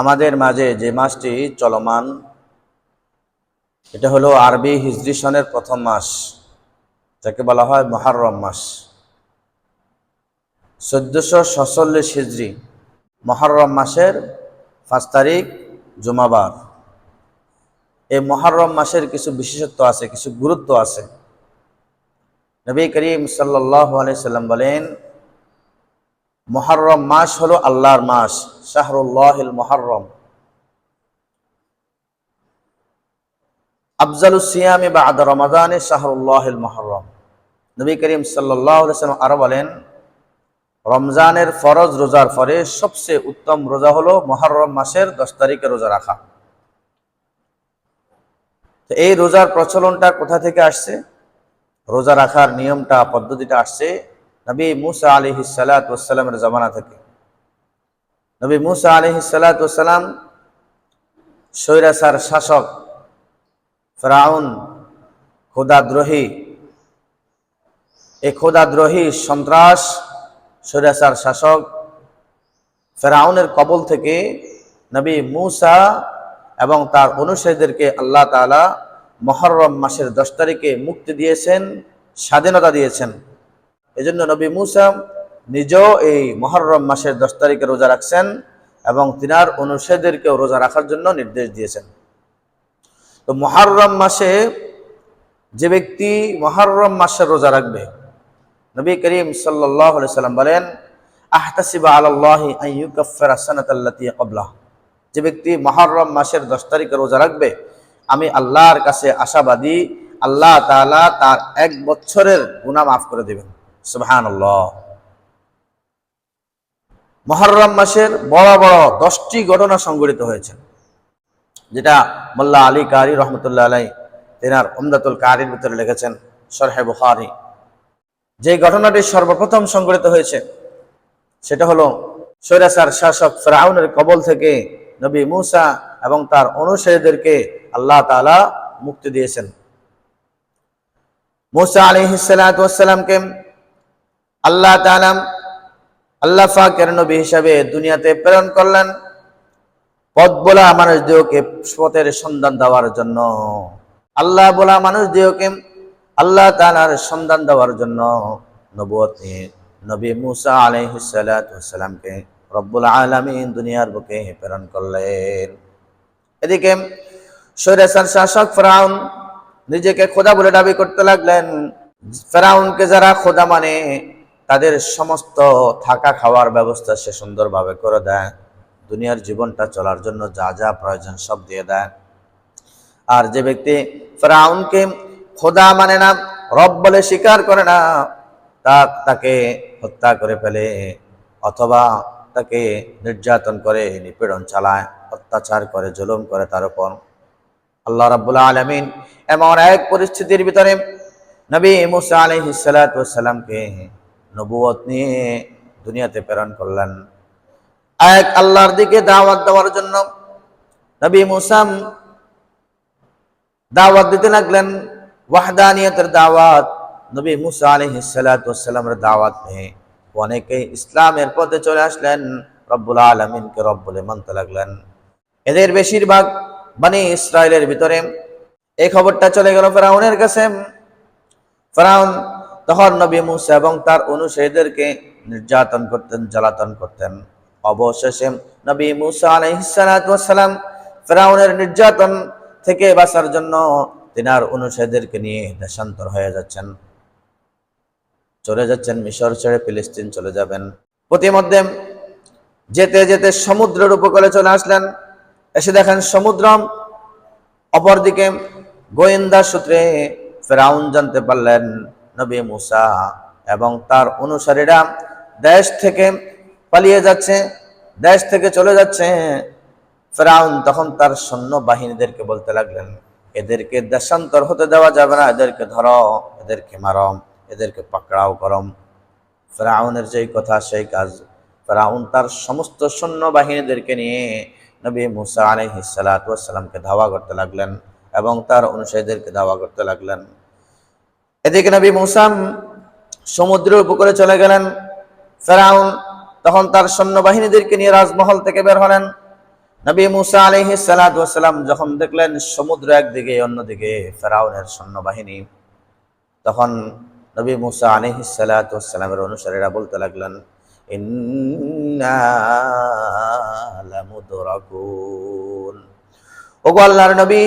আমাদের মাঝে যে মাসটি চলমান, এটা হলো আরবি হিজরি সনের প্রথম মাস, যাকে বলা হয় মহারম মাস। চোদ্দশো সচল্লিশ হিজড়ি মহরম মাসের পাঁচ তারিখ জুমাবার। এই মহরম মাসের কিছু বিশেষত্ব আছে, কিছু গুরুত্ব আছে। নবী করিম সাল্লাহ সাল্লাম বলেন মহরম মাস হলো আল্লাহর মাস, শাহরুল্লাহিল মহরম আফজালু সিয়ামি বা আদ রমাদানে শাহরুল্লাহিল মহরম নবী করিম সাল্লাম আরও বলেন, রমজানের ফরজ রোজার পরে সবচেয়ে উত্তম রোজা হলো মহরম মাসের দশ তারিখে রোজা রাখা। তো এই রোজার প্রচলনটা কোথা থেকে আসছে? রোজা রাখার নিয়মটা, পদ্ধতিটা আসছে নবী মুসা আলি সালাতামের জমানা থেকে। নবী মুসা আলি সালাতাম সৈরাসার শাসক, ফেরাউন খোদাদ্রোহী এই খোদাদ্রোহী সন্ত্রাস সৈরাসার শাসক ফেরাউনের কবল থেকে নবী মুসা এবং তার অনুসারীদেরকে আল্লাহ তালা মহরম মাসের দশ তারিখে মুক্তি দিয়েছেন, স্বাধীনতা দিয়েছেন। এজন্য নবী মুসা নিজেও এই মহরম মাসের দশ তারিখে রোজা রাখছেন এবং তিনার অনুসারীদেরকেও রোজা রাখার জন্য নির্দেশ দিয়েছেন। তো মহরম মাসে যে ব্যক্তি মহরম মাসের রোজা রাখবে, নবী করিম সাল্লাহ সাল্লাম বলেন, আহতাসিবা আল্লাহি আইয়ুকাফের যে ব্যক্তি মহরম মাসের দশ তারিখে রোজা রাখবে, আমি আল্লাহর কাছে আশাবাদী, আল্লাহ তাআলা তার এক বছরের গুনাহ মাফ করে দেবেন। সুবহানাল্লাহ। মহরম মাসের বড় বড় দশটি ঘটনা সংঘটিত হয়েছে, যেটা মোল্লা আলী কারি রহমতুল্লাহ আলাই তেনার উমদাতুল কারির ভিতরে লিখেছেন সরহে বুখারি। যে ঘটনাটি সর্বপ্রথম সংঘটিত হয়েছে, সেটা হলো সৈরাসার শাসক ফেরাউনের কবল থেকে নবী মুসা এবং তার অনুসারীদেরকে আল্লাহ তালা মুক্তি দিয়েছেন। মুসা আলী হিসালামকে আল্লাহ তালাম আল্লাহ ফাকের নবী হিসাবে দুনিয়াতে প্রেরণ করলেন। পথ বলা মানুষ দেহকে পথের সন্ধান দেওয়ার জন্য। আল্লাহ বলা মানুষ দেহকে আল্লাহ তালার সন্ধান দেওয়ার জন্য নবুয়তে নবী মুসা আলহিসামকে রব্বুল আলমিন দুনিয়ার বুকে প্রেরণ করলেন। এদিকে সৈরাসার শাসক ফেরাউন নিজেকে খোদা বলে দাবি করতে লাগলেন। ফেরাউনকে যারা খোদা মানে তাদের সমস্ত থাকা খাওয়ার ব্যবস্থা সে সুন্দরভাবে করে দেয়। দুনিয়ার জীবনটা চলার জন্য যা যা প্রয়োজন সব দিয়ে দেয়। আর যে ব্যক্তি ফেরাউনকে খোদা মানে না, রব বলে স্বীকার করে না, তা তাকে হত্যা করে ফেলে অথবা তাকে নির্যাতন করে, নিপীড়ন চালায়, অত্যাচার করে, জুলুম করে তার উপর। আল্লাহ রাব্বুল আলমিন এমন এক পরিস্থিতির ভিতরে নবী মুসা আলহিসাল্লামকে নবুয়ত নিয়ে দুনিয়াতে প্রেরণ করলেন। এক আল্লাহর দিকে দাওয়াত দেওয়ার জন্য নবী মুসাম দাওয়াত দিতে লাগলেন। ওয়াহদানিয়তের দাওয়াত নবী মুসা আলহিসাল্লামের দাওয়াত নিয়ে। অনেকে ইসলামের পথে চলে আসলেন, রব্বুল আলমিনকে রব বলে মানতে লাগলেন। এদের বেশিরভাগ মানে ইসরায়েলের ভিতরে। এই খবরটা চলে গেল ফেরাউনের কাছে। ফেরাউন তখন নবী মুসা এবং তার অনুসারীদেরকে নির্যাতন করতেন, জ্বালাতন করতেন। অবশেষে নবী মুসা আলহিসাল্লাম ফেরাউনের নির্যাতন থেকে বাঁচার জন্য তিনার অনুসারীদেরকে নিয়ে দেশান্তর হয়ে যাচ্ছেন। চলে যাচ্ছেন মিশর ছেড়ে ফিলিস্তিন চলে যাবেন। প্রতিমধ্যে যেতে যেতে সমুদ্রের উপকূলে চলে আসলেন। এসে দেখেন সমুদ্র অপরদিকে গোয়েন্দা সূত্রে ফেরাউন জানতে পারলেন নবী মুসা এবং তার অনুসারীরা দেশ থেকে পালিয়ে যাচ্ছে, দেশ থেকে চলে যাচ্ছে। ফেরাউন তখন তার সৈন্য বাহিনীদেরকে বলতে লাগলেন, এদেরকে দেশান্তর হতে দেওয়া যাবে না, এদেরকে ধরো, এদেরকে মারম এদেরকে পাকড়াও করম ফেরাউনের যেই কথা, সেই কাজ। ফেরাউন তার সমস্ত সৈন্য বাহিনীদেরকে নিয়ে নবী মুসা আলহিসাল্লামকে ধাওয়া করতে লাগলেন এবং তার অনুসারীদেরকে ধাওয়া করতে লাগলেন। এদিকে নবী মুসাম সমুদ্রের উপকূলে চলে গেলেন। ফেরাউন তখন তার সৈন্যবাহিনীদেরকে নিয়ে রাজমহল থেকে বের হলেন। নবী মুসা আলহ সালাম যখন দেখলেন সমুদ্র একদিকে, অন্যদিকে ফেরাউনের সৈন্যবাহিনী, তখন নবী মুসা আলহ সালামের অনুসারীরা বলতে লাগলেন ওগো আল্লাহর নবী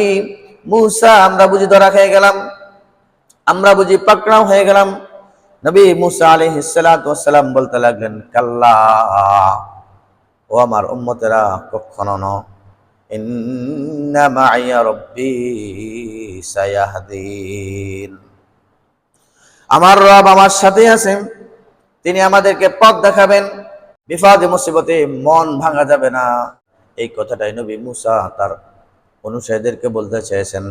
মুসা, আমরা বুঝি ধরা খেয়ে গেলাম। আমরা বুঝি পাকড়াও হয়ে গেলাম। নবী মুসা সালাতু ওয়াসসালাম বলতে লাগলেন, কাল্লা, ও আমার উম্মতেরা, কখনো ন আমার রব আমার সাথে আছেন তিনি আমাদেরকে পথ দেখাবেন। বিপদে মুসিবতে মন ভাঙা যাবে না। এই কথাটাই নবী মুসা তার অনুসারীদেরকে বলতে চেয়েছেন।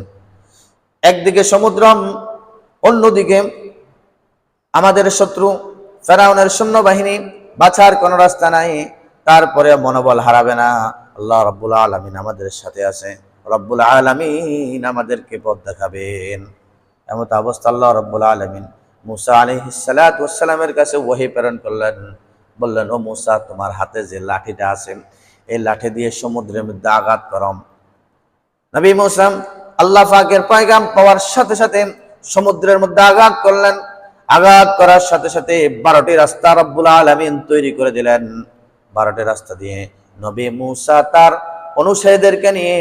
একদিকে সমুদ্র অন্যদিকে আমাদের শত্রু ফেরাউনের সৈন্যবাহিনী বাছার কোনো রাস্তা নাই, তারপরে মনোবল হারাবে না। আল্লাহ রব্বুল আলমিন আমাদের সাথে আছে। রব্বুল আলমিন আমাদেরকে পথ দেখাবেন। এমত অবস্থা আল্লাহ রব্বুল আলমিন মুসা আলী সালামের কাছে ওহি প্রেরণ করলেন। বললেন, ও মুসা, তোমার হাতে যে লাঠিটা আছে, এই লাঠি দিয়ে সমুদ্রের মধ্যে আঘাত করম নবী মুসলাম আল্লাহ পাকের পয়গাম পাওয়ার সাথে সাথে সমুদ্রের মধ্যে আঘাত করলেন। আঘাত করার সাথে সাথে বারোটি রাস্তা রব্বুল আলমিন তৈরি করে দিলেন। বারোটি রাস্তা দিয়ে নবী মুসা তার অনুসারীদেরকে নিয়ে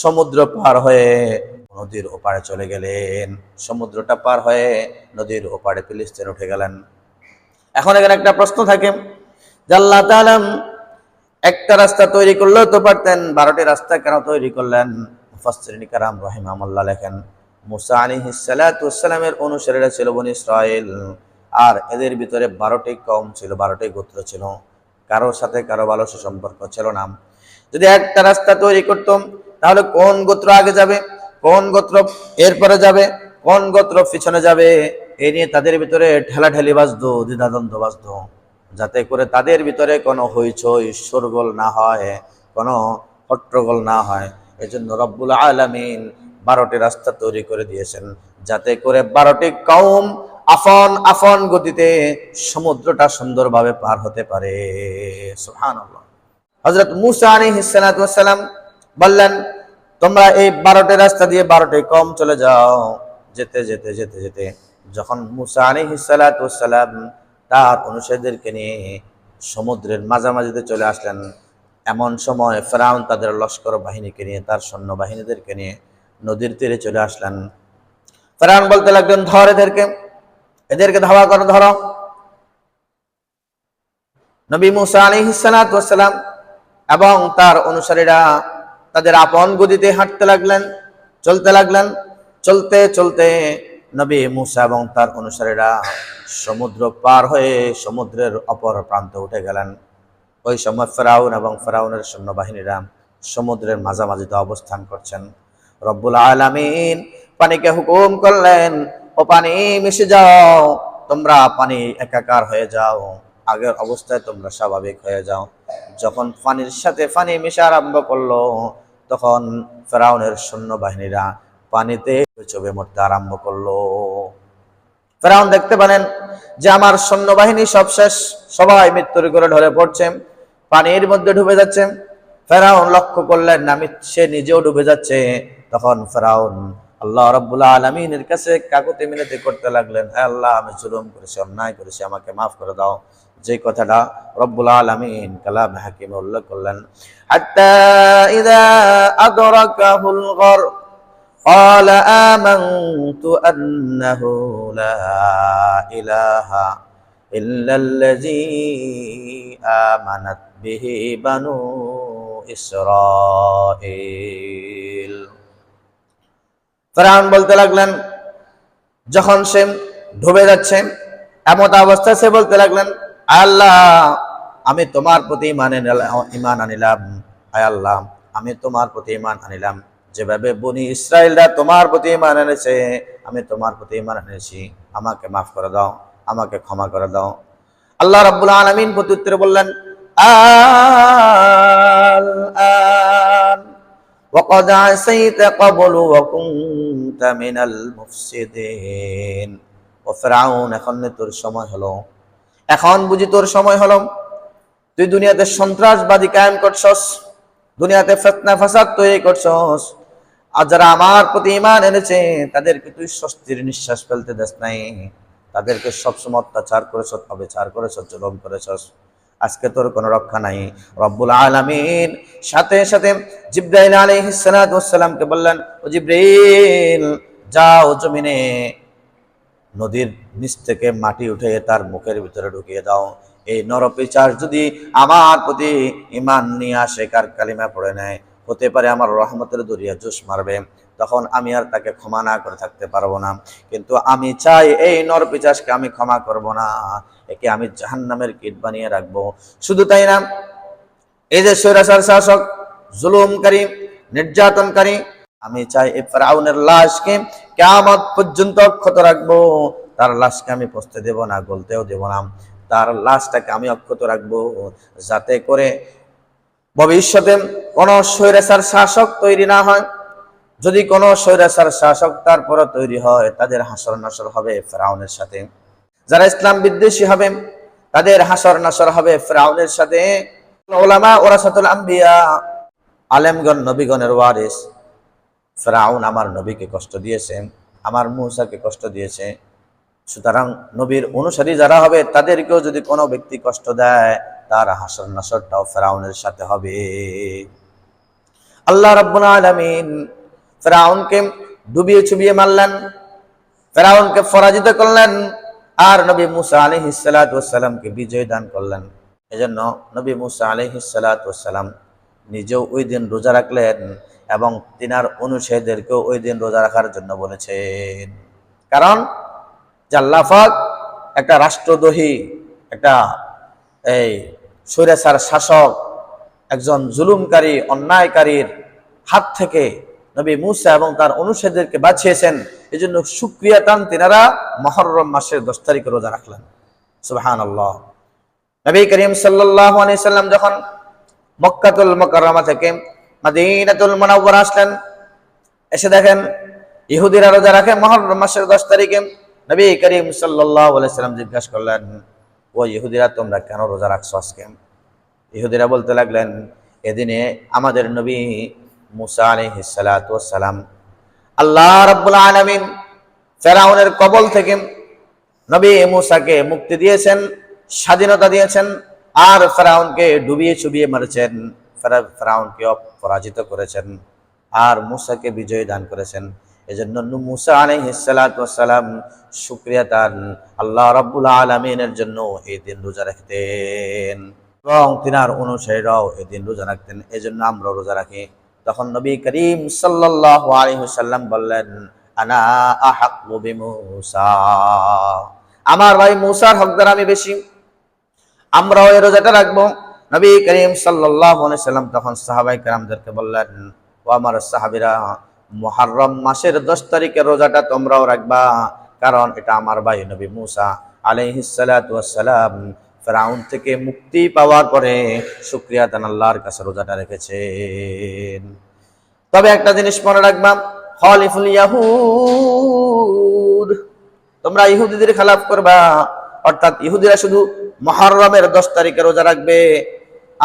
সমুদ্র পার হয়ে নদীর ওপারে চলে গেলেন। সমুদ্রটা পার হয়ে নদীর ওপারে ফিলিস্তিন উঠে গেলেন। এখন এখানে একটা প্রশ্ন থাকে আল্লাহ তাআলা একটা রাস্তা তৈরি করলেও তো পারতেন, বারোটি রাস্তা কেন তৈরি করলেন? মুফাসসিরিন কারাম রাহিমাহুল্লাহ লেখেন মুসা আলাইহিস সালাতু অনুসারীরা ছিল বনি ইসরাইল আর এদের ভিতরে বারোটি কম ছিল, বারোটি গোত্র ছিল। কারোর সাথে কারও ভালো সুসম্পর্ক ছিল না। যদি একটা রাস্তা তৈরি করতাম, তাহলে কোন গোত্র আগে যাবে, কোন গোত্র এরপরে যাবে, কোন গোত্র পিছনে যাবে, এ নিয়ে তাদের ভিতরে ঠেলাঠেলি বাজতো, দ্বিধাদ্বন্দ্ব বাজতো। যাতে করে তাদের ভিতরে কোনো হইচই, শোরগোল না হয়, কোনো হট্টগোল না হয়। এই জন্য রব্বুল আলমিন বারোটি রাস্তা তৈরি করে দিয়েছেন। যাতে করে বারোটি কম আফন আফন গতিতে সমুদ্রটা সুন্দরভাবে পার হতে পারে। হজরত মুসা হিসালাম বললেন, তোমরা এই বারোটি রাস্তা দিয়ে বারোটি কম চলে যাও। যেতে যেতে যেতে যেতে যখন মুসা হিসালাম তার অনুসারীদেরকে নিয়ে সমুদ্রের মাঝামাঝিতে চলে আসলেন, এমন সময় ফেরাউন তাদের লস্কর বাহিনীকে নিয়ে, তার সৈন্য বাহিনীদেরকে নিয়ে নদীর তীরে চলে আসলেন। ফেরাউন বলতে লাগলেন, ধর এদেরকে এদেরকে ধাওয়া করো, ধরো। নবী মুসা আলী হিসালাম এবং তার অনুসারীরা তাদের আপন গতিতে হাঁটতে লাগলেন, চলতে লাগলেন। চলতে চলতে নবী মুসা এবং তার অনুসারীরা সমুদ্র পার হয়ে সমুদ্রের অপর প্রান্তে উঠে গেলেন। ওই সময় ফেরাউন এবং ফেরাউনের সৈন্যবাহিনীরা সমুদ্রের মাঝামাঝিতে অবস্থান করছেন। রব্বুল আলামিন পানিকে হুকুম করলেন, ও পানি মিশে যাও, তোমরা পানি একাকার হয়ে যাও, আগের অবস্থায় তোমরা স্বাভাবিক হয়ে যাও। যখন পানির সাথে পানি মিশে আরম্ভ করল, তখন ফেরাউনের সৈন্যবাহিনীরা পানিতে চবে মরতে আরম্ভ করল। ফেরাউন দেখতে পেলেন যে আমার সৈন্যবাহিনী সব শেষ, সবাই মৃত্যুর করে ঢলে পড়ছে, পানির মধ্যে ডুবে যাচ্ছে। ফেরাউন লক্ষ্য করলেন আমি সে নিজেও ডুবে যাচ্ছে তখন ফেরাউন আল্লাহ রব্বুল্লাহ আলমিনের কাছে কাকুতে মিনতি করতে লাগলেন হ্যাঁ আল্লাহ আমি জুলুম করেছি অন্যায় করেছি আমাকে মাফ করে দাও যে কথাটা রব্বুল আলমিন কালাম হাকিম উল্লেখ করলেন হাত্তা ইদা আদরাকাহুল গরক قال آمنت أنه لا إله إلا الذي آمنت به بنو ইসরাইল ফেরাউন বলতে লাগলেন, যখন সে ডুবে যাচ্ছে, এমত অবস্থায় সে বলতে লাগলেন, আল্লাহ, আমি তোমার প্রতি ইমান ইমান আনিলাম। আয় আল্লাহ, আমি তোমার প্রতি ইমান আনিলাম। যেভাবে বনি ইসরায়েলরা তোমার প্রতি ইমান এনেছে, আমি তোমার প্রতি ইমান এনেছি। আমাকে মাফ করে দাও, আমাকে ক্ষমা করে দাও। আল্লাহ রব্বুল আলমিন প্রত্যুত্তরে বললেন আল وقد عصيت قبل وكنت من المفسدين ও ফেরাউন এখন তোর সময় হলো এখন বুঝি তোর সময় হলো তুই দুনিয়াতে সন্ত্রাসবাদী কায়েম করছস দুনিয়াতে ফেতনা ফাসাদ তৈরি করছস আর যারা আমার প্রতি ইমান এনেছে তাদেরকে তুই স্বস্তির নিঃশ্বাস ফেলতে দেস নাই তাদেরকে সবসময় অত্যাচার করেছ অবিচার করেছ জুলম করেছ আজকে তোর কোনো রক্ষা নাই। রব্বুল আলামিন সাথে সাথে জিব্রাইল আলাইহিস সালাতু বললেন, ও জিব্রাইল, যাও জমিনে নদীর নিচ থেকে মাটি উঠে তার মুখের ভিতরে ঢুকিয়ে দাও। এই নরপিচার যদি আমার প্রতি ইমান নিয়ে আসে, কার কালিমা পড়ে নেয়? হতে পারে আমার রহমতের দরিয়া জোশ মারবে। তখন আমি আর তাকে ক্ষমা না করে থাকতে পারব না। কিন্তু আমি চাই এই নরপিচাসকে আমি ক্ষমা করব না। একে আমি জাহান্নামের কীট বানিয়ে রাখব। শুধু তাই না, এই যে স্বৈরাচার শাসক, জুলুমকারী, নির্যাতনকারী, আমি চাই এই ফেরাউনের লাশকে কেমন পর্যন্ত অক্ষত রাখব। তার লাশকে আমি পচতে দেব না, গলতেও দেব না। তার লাশটাকে আমি অক্ষত রাখব যাতে করে ভবিষ্যতে কোন স্বৈরাচার শাসক তৈরি না হয়। যদি কোনো স্বৈরাচার শাসক তারপরে তৈরি হয়, তাদের হাসর নাসর হবে ফেরাউনের সাথে। যারা ইসলাম বিদ্বেষী হবে, তাদের হাসর নাসর হবে ফেরাউনের সাথে। ওলামা ওরাসাতুল আম্বিয়া, আলেমগণ, নবীগণের ওয়ারিস। ফেরাউন আমার নবীকে কষ্ট দিয়েছে, আমার মূসাকে কষ্ট দিয়েছে। সুতরাং নবীর অনুসারী যারা হবে, তাদেরকেও যদি কোনো ব্যক্তি কষ্ট দেয়, তার হাসর নাসরটাও ফেরাউনের সাথে হবে। আল্লাহ রাব্বুল আলামিন ফেরাউনকে ডুবিয়ে চুবিয়ে মারলেন, ফেরাউনকে পরাজিত করলেন আর নবী মুসা আলাইহিস সালাতু বিজয় দান করলেন। এজন্য নবী মুসা আলাইহিস সালাতু নিজেও ওই দিন রোজা রাখলেন এবং তিনার অনুসারীদেরকেও ওই দিন রোজা রাখার জন্য বলেছেন। কারণ জাল্লাফাক একটা রাষ্ট্রদ্রোহী, একটা এই স্বৈরাচার শাসক, একজন জুলুমকারী, অন্যায়কারীর হাত থেকে নবী মুসা এবং তার অনুসারীদেরকে বাঁচিয়েছেন। এই জন্য সুক্রিয়া টান তিনারা মহরম মাসের দশ তারিখে রোজা রাখলেন। সুবাহান আল্লাহ নবী করিম সাল্লাম যখন মক্কাতুল মকরমা থেকে মাদিনাতুল মুনাওয়ারা আসলেন, এসে দেখেন ইহুদিরা রোজা রাখে মহরম মাসের দশ তারিখে। নবী করিম সাল্লাম জিজ্ঞাসা করলেন, ও ইহুদিরা, তোমরা কেন রোজা রাখছো আজকে? ইহুদিরা বলতে লাগলেন, এদিনে আমাদের নবী মুসা আলহিসালাম আল্লাহ রাব্বুল আলামিন ফেরাউনের কবল থেকে নবী মুসাকে মুক্তি দিয়েছেন, স্বাধীনতা দিয়েছেন আর ফেরাউনকে ডুবিয়ে চুবিয়ে মারেছেন, ফেরা- ফেরাউনকে পরাজিত করেছেন আর মুসাকে বিজয় দান করেছেন। এজন্য মুসা আলহিসালাম শুক্রিয়া তার আল্লাহ রাব্বুল আলমিনের জন্য এই দিন রোজা রাখতেন এবং তিনার অনুসারীরাও এই দিন রোজা রাখতেন। এই জন্য আমরা রোজা রাখি। তখন নবী করিম সাল্লাহ আলহিসাল্লাম বললেন, আনা বিমূসা। আমার ভাই মুসার হকদার আমি বেশি। আমরাও এই রোজাটা রাখব। নবী করিম সাল্লাম তখন সাহাবাই কালামদেরকে বললেন, ও আমার সাহাবিরা, মুহাররম মাসের দশ তারিখের রোজাটা তোমরাও রাখবা, কারণ এটা আমার ভাই নবী মুসা আলাইহিসালাম ফেরাউন থেকে মুক্তি পাওয়ার পরে শুক্রিয়া তান আল্লাহর কাছে রোজাটা রেখেছেন। তবে একটা জিনিস মনে রাখবা, খলিফুল ইয়াহুদ, তোমরা ইহুদিদের খেলাফ করবা, অর্থাৎ ইহুদিরা শুধু মহরমের দশ তারিখে রোজা রাখবে,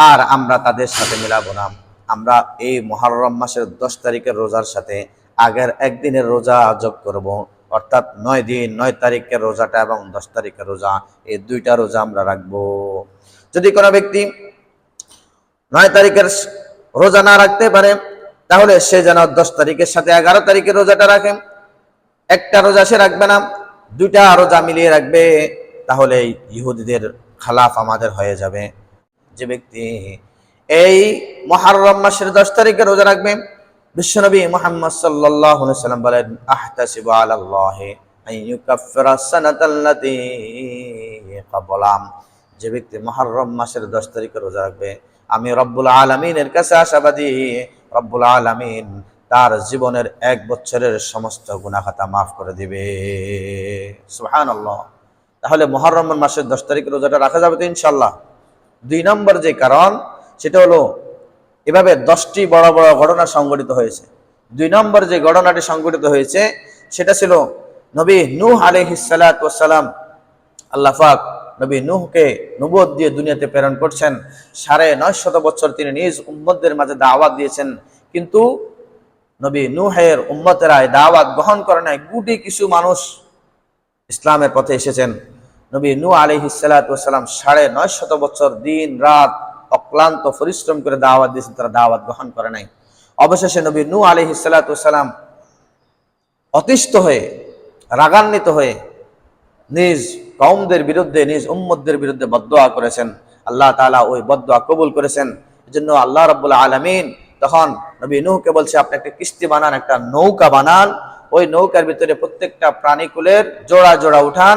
আর আমরা তাদের সাথে মিলাবো না। আমরা এই মহরম মাসের দশ তারিখের রোজার সাথে আগের একদিনের রোজা যোগ করব। অর্থাৎ নয় দিন, নয় তারিখের রোজাটা এবং দশ তারিখের রোজা, এই দুইটা রোজা আমরা রাখব। যদি কোনো ব্যক্তি নয় তারিখের রোজা না রাখতে পারে, তাহলে সে যেন দশ তারিখের সাথে এগারো তারিখের রোজাটা রাখে। একটা রোজা সে রাখবে না, দুইটা রোজা মিলিয়ে রাখবে তাহলে ইহুদিদের খালাফ আমাদের হয়ে যাবে। যে ব্যক্তি এই মহারম মাসের দশ তারিখে রোজা রাখবে বিশ্বনবী মোহাম্মদ সাল্লাহ সাল্লাম বলেন, আহতাসিব আল্লাহ যে ব্যক্তি মহরম মাসের দশ তারিখে রোজা রাখবে, আমি রব্বুল আলমিনের কাছে আশাবাদী। রব্বুল আলমিন তার জীবনের এক বছরের সমস্ত গুণাখাতা মাফ করে দিবে। সুহান তাহলে মহরম মাসের দশ তারিখে রোজাটা রাখা যাবে তো ইনশাল্লাহ দুই নম্বর যে কারণ, সেটা হলো এভাবে দশটি বড় বড় ঘটনা সংঘটিত হয়েছে। দুই নম্বর যে ঘটনাটি সংঘটিত হয়েছে, সেটা ছিল নবী নূহ আলহিসালাম আল্লাহ পাক নবী নুহকে নবদ দিয়ে দুনিয়াতে প্রেরণ করছেন। সাড়ে নয় শত বছর তিনি নিজ উম্মতদের মাঝে দাওয়াত দিয়েছেন। কিন্তু নবী নুহের উম্মতেরা এই দাওয়াত গ্রহণ করে নাই। গুটি কিছু মানুষ ইসলামের পথে এসেছেন। নবী নু আলী হিসালাম সাড়ে নয় শত বছর দিন, রাত অক্লান্ত পরিশ্রম করে দাওয়াত দিয়েছেন, তারা দাওয়াত গ্রহণ করে নাই। অবশেষে নবী নু আলী হিসালাম অতিষ্ঠ হয়ে, রাগান্বিত হয়ে নিজ কৌমদের বিরুদ্ধে, নিজ উম্মতদের বিরুদ্ধে বদোয়া করেছেন। আল্লাহ তালা ওই বদোয়া কবুল করেছেন। এজন্য আল্লাহ রাব্বুল আলামিন তখন নবী নূহকে বলছে, আপনি একটা কিস্তি বানান, একটা নৌকা বানান। ওই নৌকার ভিতরে প্রত্যেকটা প্রাণীকুলের জোড়া জোড়া উঠান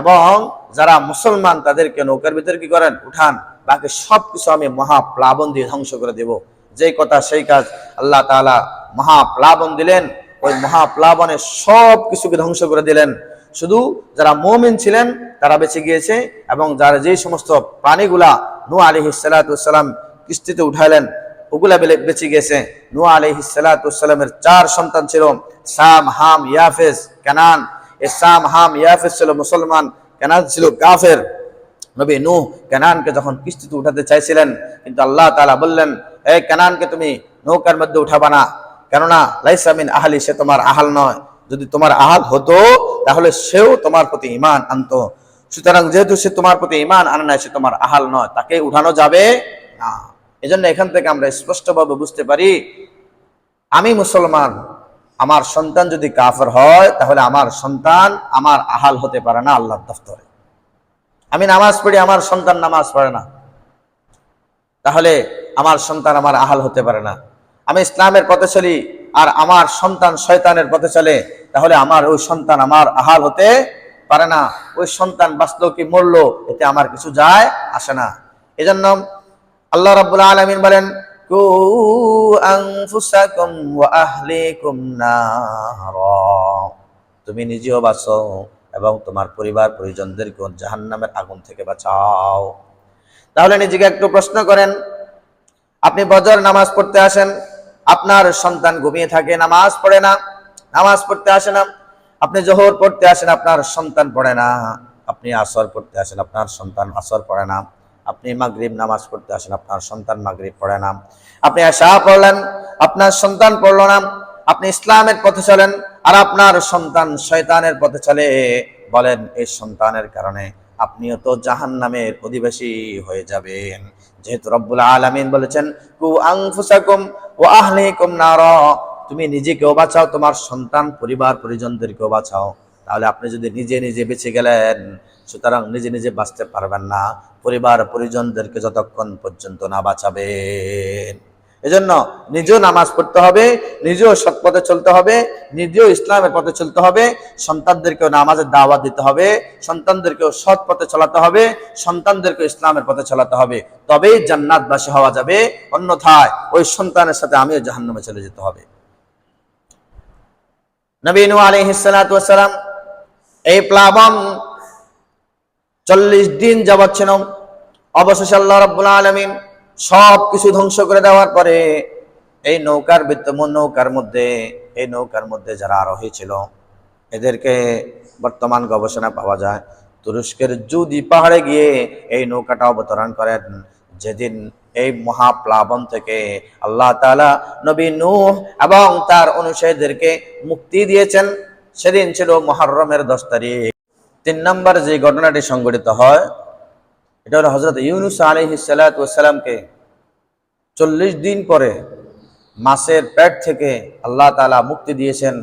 এবং যারা মুসলমান তাদেরকে নৌকার ভিতরে কি করেন? উঠান। বাকি সব কিছু আমি মহাপ্লাবন দিয়ে ধ্বংস করে দেব। যেই কথা, সেই কাজ আল্লাহ তাআলা মহাপ্লাবন দিলেন। ওই মহাপ্লাবনে সব কিছুকে ধ্বংস করে দিলেন। শুধু যারা মোমিন ছিলেন, তারা বেঁচে গিয়েছে এবং যারা যে সমস্ত প্রাণীগুলা নু আলী সালাতাম কিস্তিতে উঠাইলেন ওগুলা বেঁচে গেছে নু আলী সালাতামের চার সন্তান ছিল, সাম, হাম ইয়াফেজ কেনান। এ সাম, হাম ইয়াফেজ ছিল মুসলমান, কেনান ছিল কাফের। নবী নূহ কেনানকে যখন কিস্তিতে উঠাতে চাইছিলেন, কিন্তু আল্লাহ তালা বললেন এই কেনানকে তুমি নৌকার মধ্যে উঠাবা না। কেননা লাইসামিন আহালি, সে তোমার আহাল নয়। যদি তোমার আহাল হতো, তাহলে সেও তোমার প্রতি ইমান আনতো। সুতরাং যেহেতু সে তোমার প্রতি ইমান আনে না সে তোমার আহাল নয়। তাকে উঠানো যাবে না। এজন্য এখান থেকে আমরা স্পষ্টভাবে বুঝতে পারি, আমি মুসলমান, আমার সন্তান যদি কাফের হয়, তাহলে আমার সন্তান আমার আহাল হতে পারে না আল্লাহর দফতরে। আমি নামাজ পড়ি, আমার সন্তান নামাজ পড়ে না। তাহলে আমার সন্তান আমার আহাল হতে পারে না। আমি ইসলামের পথে চলি আর আমার সন্তান শয়তানের পথে চলে, তাহলে আমার ওই সন্তান আমার আহাল হতে পারে না। ওই সন্তান বাঁচলো কি মরলো, এতে আমার কিছু যায় আসে না। এজন্য আল্লাহ রাব্বুল আলামিন বলেন তুমি নিজেও বাঁচো। এবং তোমার পরিবার পরিজনদেরকে জাহান্নামের আগুন থেকে বাঁচাও। তাহলে নিজেকে একটু প্রশ্ন করেন, আপনি বজর নামাজ পড়তে আসেন, আপনার সন্তান ঘুমিয়ে থাকে, নামাজ পড়ে না, নামাজ পড়তে আসে না, আপনি জোহর পড়তে আসেন, আপনার সন্তান পড়ে না, আপনি আসর পড়তে আসেন, আপনার সন্তান আসর পড়ে না, আপনি মাগরিব নামাজ পড়তে আসেন, আপনার সন্তান মাগরিব পড়ে না, আপনি আশা পড়লেন, আপনার সন্তান পড়ল না আপনি ইসলামের পথে চলেন আর আপনার সন্তান শয়তানের পথে চলে। বলেন, এই সন্তানের কারণে আপনিও তো জাহান নামের অধিবাসী হয়ে যাবেন। যেহেতু রব্বুল আলামিন বলেছেন, কু আনফুসাকুম ও আহলিকুম নার তুমি নিজেকেও বাঁচাও, তোমার সন্তান পরিবার পরিজনদেরকেও বাঁচাও। তাহলে আপনি যদি নিজে নিজে বেঁচে গেলেন, সুতরাং নিজে নিজে বাঁচতে পারবেন না। পরিবার পরিজনদেরকে যতক্ষণ পর্যন্ত না বাঁচাবেন। এজন্য নিজেও নামাজ পড়তে হবে, নিজেও সৎ পথে চলতে হবে, নিজেও ইসলামের পথে চলতে হবে, সন্তানদেরকেও নামাজের দাওয়াত দিতে হবে, সন্তানদেরকেও সৎ পথে চলাতে হবে, সন্তানদেরকেও ইসলামের পথে চলাতে হবে। তবেই জান্নাতবাসী হওয়া যাবে, অন্যথায় ওই সন্তানের সাথে আমিও জাহান্নামে চলে যেতে হবে। নবীন আলহিসাম এই প্লাবন চল্লিশ দিন যাবৎ ছিল অবশেষে আল্লাহ রব্বুল আলমিন সব কিছু ধ্বংস করে দেওয়ার পরে এই নৌকার বিদ্যমান নৌকার মধ্যে, এই নৌকার মধ্যে যারা আরোহী ছিল, এদেরকে বর্তমান গবেষণা পাওয়া যায়, তুরস্কের জুদি পাহাড়ে গিয়ে এই নৌকাটা অবতরণ করেন। যেদিন এই মহাপ্লাবন থেকে আল্লাহ তাআলা নবী নূহ এবং তার অনুসারীদেরকে মুক্তি দিয়েছেন, সেদিন ছিল মহরমের দশ তারিখ। তিন নম্বর যে ঘটনাটি সংঘটিত হয় এটা হলো হজরত ইউনুস আলহি সালাতামকে চল্লিশ দিন পরে মাসের পেট থেকে আল্লাহ তাআলা মুক্তি দিয়েছেন।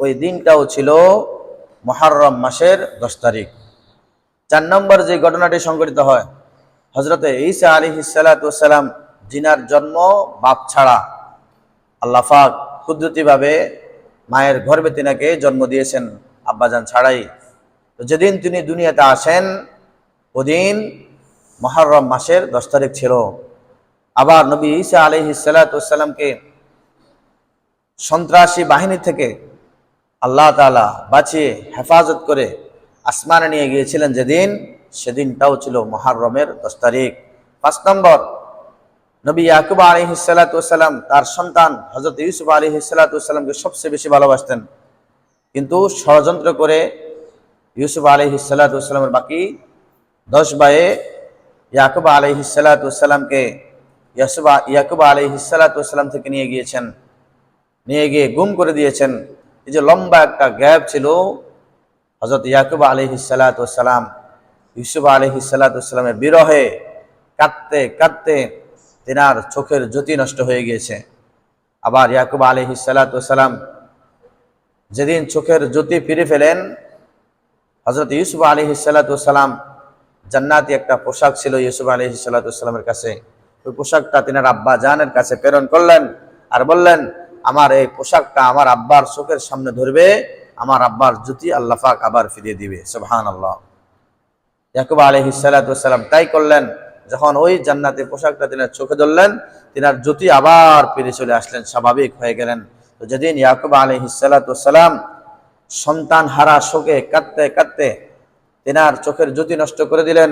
ওই দিনটাও ছিল মহারম মাসের দশ তারিখ। চার নম্বর যে ঘটনাটি সংঘটিত হয় হজরত ঈসা আলী সালাতাম জিনার জন্ম বাপ ছাড়া আল্লাফাক কুদরতিভাবে মায়ের গর্ভে তিনাকে জন্ম দিয়েছেন, আব্বাজান ছাড়াই। তো যেদিন তিনি দুনিয়াতে আসেন ওদিন মহরম মাসের দশ তারিখ ছিল। আবার নবী ঈসা আলহি সালাতামকে সন্ত্রাসী বাহিনী থেকে আল্লাহ তাআলা বাঁচিয়ে হেফাজত করে আসমানে নিয়ে গিয়েছিলেন যেদিন, সেদিনটাও ছিল মহারমের দশ তারিখ। পাঁচ নম্বর, নবী ইয়াকুব আলী সালাতাম তার সন্তান হজরত ইউসুফ আলী সালাতামকে সবচেয়ে বেশি ভালোবাসতেন। কিন্তু ষড়যন্ত্র করে ইউসুফ আলী সালাতামের বাকি দশ বায়ে ইয়াকুব আলহিসাল্লাতামকে ইয়াসুবা ইয়াকুব আলহিসাল্লাতাম থেকে নিয়ে গিয়েছেন। নিয়ে গিয়ে গুম করে দিয়েছেন। এই যে লম্বা একটা গ্যাপ ছিল হজরত ইয়াকুব আলহিসাল্লাতাম ইউসুফ আলহিসাল্লাতামের বিরহে কাঁদতে কাঁদতে তেনার চোখের জ্যোতি নষ্ট হয়ে গিয়েছে। আবার ইয়াকুব আলহিসাল্লাতাম যেদিন চোখের জ্যোতি ফিরে ফেলেন হজরত ইউসুফ আলহিসাল্লাতাম জান্নাতি একটা পোশাক ছিল ইউসুফ আলহিসাল্লাতামের কাছে। ওই পোশাকটা তিনার আব্বা জানের কাছে প্রেরণ করলেন আর বললেন, আমার এই পোশাকটা আমার আব্বার চোখের সামনে ধরবে, আমার আব্বার জুতি আল্লাহাক আবার ফিরিয়ে দিবে। সুবহান আল্লাহ ইয়াকুব আলহিসাল্লাতাম তাই করলেন। যখন ওই জান্নাতের পোশাকটা তিনার চোখে ধরলেন, তিনার জ্যোতি আবার ফিরে চলে আসলেন, স্বাভাবিক হয়ে গেলেন। তো যেদিন ইয়াকুব আলহিসাল্লাতাম সন্তান হারা শোকে কাঁদতে কাঁদতে তেনার চোখের জ্যোতি নষ্ট করে দিলেন।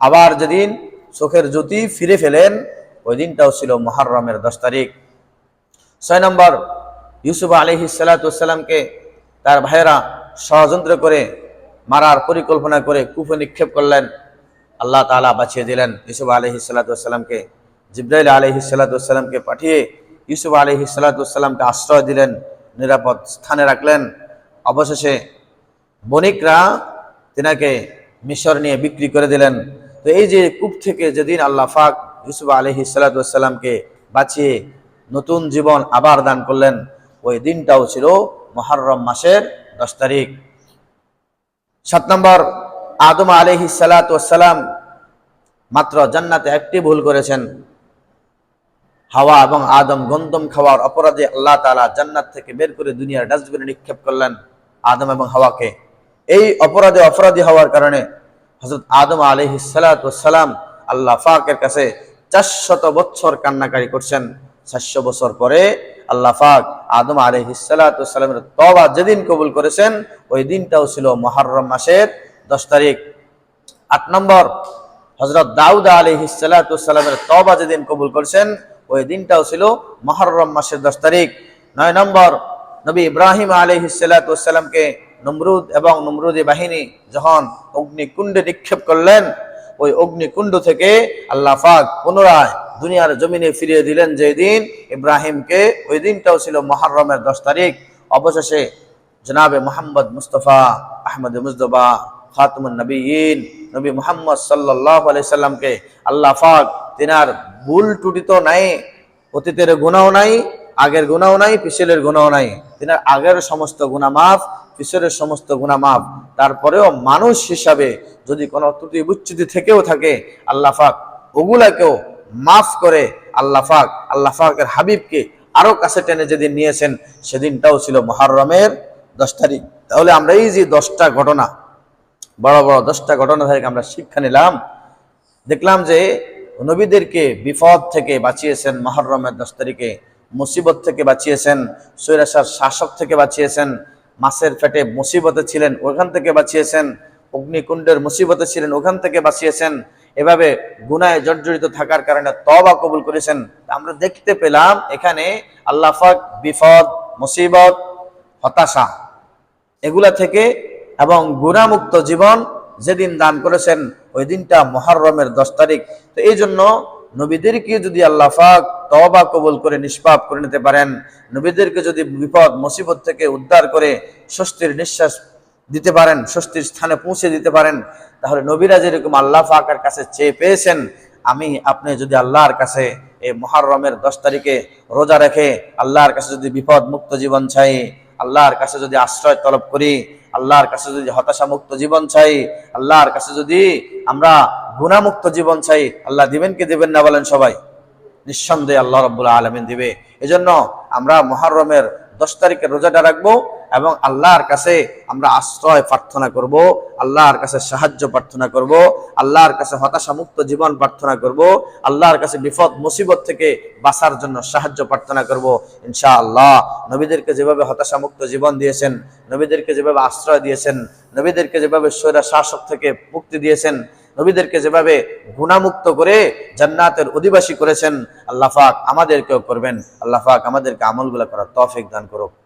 আবার যেদিন চোখের জ্যোতি ফিরে ফেলেন, ওই দিনটাও ছিল মহারমের দশ তারিখ। ছয় নম্বর, ইউসুফ আলহি সাল্লাতামকে তার ভাইয়েরা ষড়যন্ত্র করে, মারার পরিকল্পনা করে কুফে নিক্ষেপ করলেন। আল্লাহ তালা বাঁচিয়ে দিলেন ইউসুফ আলহি সাল্লাতামকে জিব্রাইল আলহি সাল্লাতামকে পাঠিয়ে ইউসুফ আলহি সাল্লাতামকে আশ্রয় দিলেন, নিরাপদ স্থানে রাখলেন। অবশেষে বণিকরা তেনাকে মিশর নিয়ে বিক্রি করে দিলেন। তো এই যে কূপ থেকে যেদিন আল্লাহ ফাক ইউসুফ আলহি সাল্লাতামকে বাঁচিয়ে নতুন জীবন আবার দান করলেন, ওই দিনটাও ছিল মহরম মাসের দশ তারিখ। সাত নম্বর, আদম আলহি সালাতাম মাত্র জান্নাতে একটি ভুল করেছেন। হাওয়া এবং আদম গন্দম খাওয়ার অপরাধে আল্লাহ তালা জান্নাত থেকে বের করে দুনিয়ার ডাস্টবিনে নিক্ষেপ করলেন আদম এবং হাওয়াকে। এই অপরাধে অপরাধী হওয়ার কারণে হজরত আদম আলহি সালাতাম আল্লাহ ফাকের কাছে চারশত বছর কান্নাকারি করছেন। চারশো বছর পরে আল্লাহ ফাক আদম আলহি সালাতামের তবা যেদিন কবুল করেছেন, ওই দিনটাও ছিল মহরম মাসের দশ তারিখ। আট নম্বর হজরত দাউদা আলহি সালাতামের তবা যেদিন কবুল করেছেন, ওই দিনটাও ছিল মহরম মাসের দশ তারিখ। নয় নম্বর, নবী ইব্রাহিম আলহি সালাতামকে নমরুদ এবং নমরুদি বাহিনী যখন অগ্নিকুণ্ডে নিক্ষেপ করলেন, ওই অগ্নিকুণ্ড থেকে আল্লাহ ফাক পুনরায় দুনিয়ার জমিনে ফিরিয়ে দিলেন যে দিন ইব্রাহিমকে, ওই দিনটাও ছিল মহরমের দশ তারিখ। অবশেষে জনাবে মোহাম্মদ মুস্তফা আহমদ মুজদবা খাতুমুন নবীন, নবী মোহাম্মদ সাল্লাহ সাল্লামকে আল্লাহ ফাক তিনার ভুল টুটি তো নাই, অতীতের গুণাও নাই, আগের গুণাও নাই পিছলের গুণাও নাই। তিনার আগের সমস্ত গুণা মাফ পিছনের সমস্ত গুণা মাফ। তারপরেও মানুষ হিসাবে যদি কোনো ত্রুটি বুচ্ছুতি থেকেও থাকে, আল্লাহ ফাক ওগুলাকেও মাফ করে আল্লাহ ফাক আল্লাহ ফাকের হাবিবকে আরও কাছে টেনে যেদিন নিয়েছেন, সেদিনটাও ছিল মহারমের দশ তারিখ। তাহলে আমরা এই যে দশটা ঘটনা, বড় বড় দশটা ঘটনা থেকে আমরা শিক্ষা নিলাম। দেখলাম যে নবীদেরকে বিপদ থেকে বাঁচিয়েছেন, মহরমের দশ তারিখে, মুসিবত থেকে বাঁচিয়েছেন, সৈরাসার শাসক থেকে বাঁচিয়েছেন মাছের পেটে মুসিবতে ছিলেন, ওখান থেকে বাঁচিয়েছেন, অগ্নিকুণ্ডের মুসিবতে ছিলেন, ওখান থেকে বাঁচিয়েছেন। এভাবে গুনায় জর্জরিত থাকার কারণে তবা কবুল করেছেন। আমরা দেখতে পেলাম এখানে আল্লাহাক বিপদ, মুসিবত, হতাশা এগুলা থেকে এবং গুণামুক্ত জীবন যেদিন দান করেছেন, ওই দিনটা মহরমের দশ তারিখ। তো এই জন্য নবীদেরকে যদি আল্লাহ ফাক তবা কবুল করে, নিষ্পাপ করে নিতে পারেন, নবীদেরকে যদি বিপদ, মুসিবত থেকে উদ্ধার করে স্বস্তির নিঃশ্বাস দিতে পারেন, স্বস্তির স্থানে পৌঁছে দিতে পারেন, তাহলে নবীরা যেরকম আল্লাহ ফাকের কাছে চেয়ে পেয়েছেন, আমি, আপনি যদি আল্লাহর কাছে এই মহারমের দশ তারিখে রোজা রেখে আল্লাহর কাছে যদি বিপদ মুক্ত জীবন চাই, আল্লাহর কাছে যদি আশ্রয় তলব করি, আল্লাহর কাছে যদি হতাশা মুক্ত জীবন চাই, আল্লাহর কাছে যদি আমরা গুণামুক্ত জীবন চাই। আল্লাহ দিবেন কি দিবেন না বলেন সবাই? নিঃসন্দেহে আল্লাহ রব্বুল্লাহ আলমিন দিবে। এজন্য আমরা মহারমের দশ তারিখে রোজাটা রাখব এবং আল্লাহর কাছে আমরা আশ্রয় প্রার্থনা করব, আল্লাহর কাছে সাহায্য প্রার্থনা করব, আল্লাহর কাছে হতাশা মুক্ত জীবন প্রার্থনা করব, আল্লাহর কাছে বিপদ, মুসিবত থেকে বাঁচার জন্য সাহায্য প্রার্থনা করব। ইনশা আল্লাহ নবীদেরকে যেভাবে হতাশা মুক্ত জীবন দিয়েছেন, নবীদেরকে যেভাবে আশ্রয় দিয়েছেন, নবীদেরকে যেভাবে স্বৈরা শাসক থেকে মুক্তি দিয়েছেন নবীদেরকে যেভাবে গুণামুক্ত করে জান্নাতের অধিবাসী করেছেন আল্লাহাক আমাদেরকেও করবেন। আল্লাহাক আমাদেরকে আমলগুলো করার তফিক দান করুক।